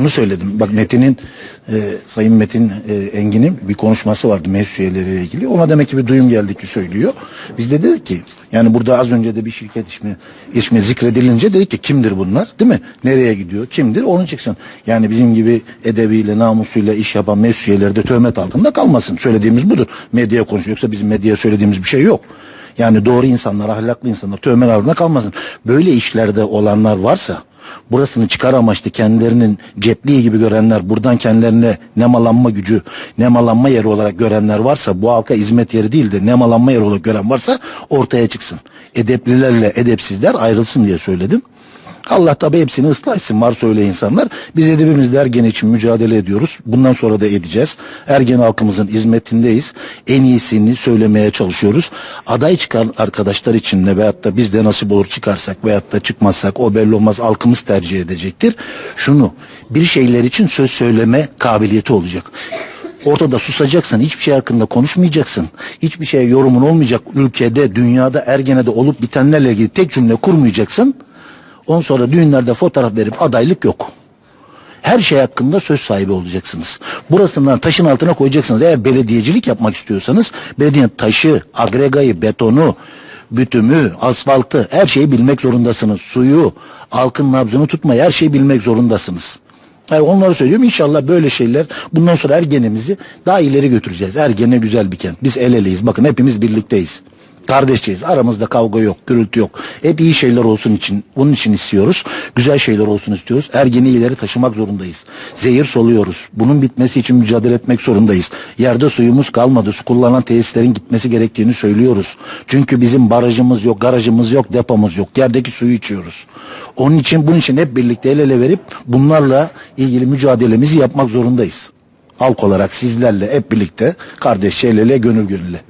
Bunu söyledim. Bak Metin'in, e, Sayın Metin e, Engin'in bir konuşması vardı meclis ilgili. Ona demek ki bir duyum geldi ki söylüyor. Biz de dedik ki yani burada az önce de bir şirket ismi, ismi zikredilince dedik ki kimdir bunlar değil mi? Nereye gidiyor? Kimdir? Onu çıksın. Yani bizim gibi edebiyle, namusuyla iş yapan meclis üyeleri de töhmet altında kalmasın. Söylediğimiz budur. Medyaya konuşuyor. Yoksa bizim medyaya söylediğimiz bir şey yok. Yani doğru insanlar, ahlaklı insanlar töhmet altında kalmasın. Böyle işlerde olanlar varsa burasını çıkar amaçlı kendilerinin cepliği gibi görenler, buradan kendilerine nemalanma gücü, nemalanma yeri olarak görenler varsa, bu halka hizmet yeri değil de nemalanma yeri olarak gören varsa ortaya çıksın. Edeplilerle edepsizler ayrılsın diye söyledim. Allah tabi hepsini ıslah etsin. Varsa öyle insanlar. Biz edebimizde Ergen için mücadele ediyoruz. Bundan sonra da edeceğiz. Ergen halkımızın hizmetindeyiz. En iyisini söylemeye çalışıyoruz. Aday çıkan arkadaşlar için de veyahut da biz de nasip olur çıkarsak veyahut da çıkmazsak o belli olmaz halkımız tercih edecektir. Şunu bir şeyler için söz söyleme kabiliyeti olacak. Ortada susacaksın, hiçbir şey hakkında konuşmayacaksın. Hiçbir şey yorumun olmayacak. Ülkede, dünyada, ergenede olup bitenlerle ilgili tek cümle kurmayacaksın. Ondan sonra düğünlerde fotoğraf verip adaylık yok. Her şey hakkında söz sahibi olacaksınız. Burasından taşın altına koyacaksınız. Eğer belediyecilik yapmak istiyorsanız belediyenin taşı, agregayı, betonu, bütümü, asfaltı her şeyi bilmek zorundasınız. Suyu, halkın nabzını tutmayı her şeyi bilmek zorundasınız. Yani onları söylüyorum inşallah böyle şeyler bundan sonra Ergen'imizi daha ileri götüreceğiz. Ergen'e güzel bir kent. Biz el eleyiz. Bakın hepimiz birlikteyiz. Kardeşçiyiz. Aramızda kavga yok, gürültü yok. Hep iyi şeyler olsun için, bunun için istiyoruz. Güzel şeyler olsun istiyoruz. Ergeni ileri taşımak zorundayız. Zehir soluyoruz. Bunun bitmesi için mücadele etmek zorundayız. Yerde suyumuz kalmadı. Su kullanan tesislerin gitmesi gerektiğini söylüyoruz. Çünkü bizim barajımız yok, garajımız yok, depomuz yok. Yerdeki suyu içiyoruz. Onun için bunun için hep birlikte el ele verip bunlarla ilgili mücadelemizi yapmak zorundayız. Halk olarak sizlerle hep birlikte kardeşçe el ele gönül gönüle.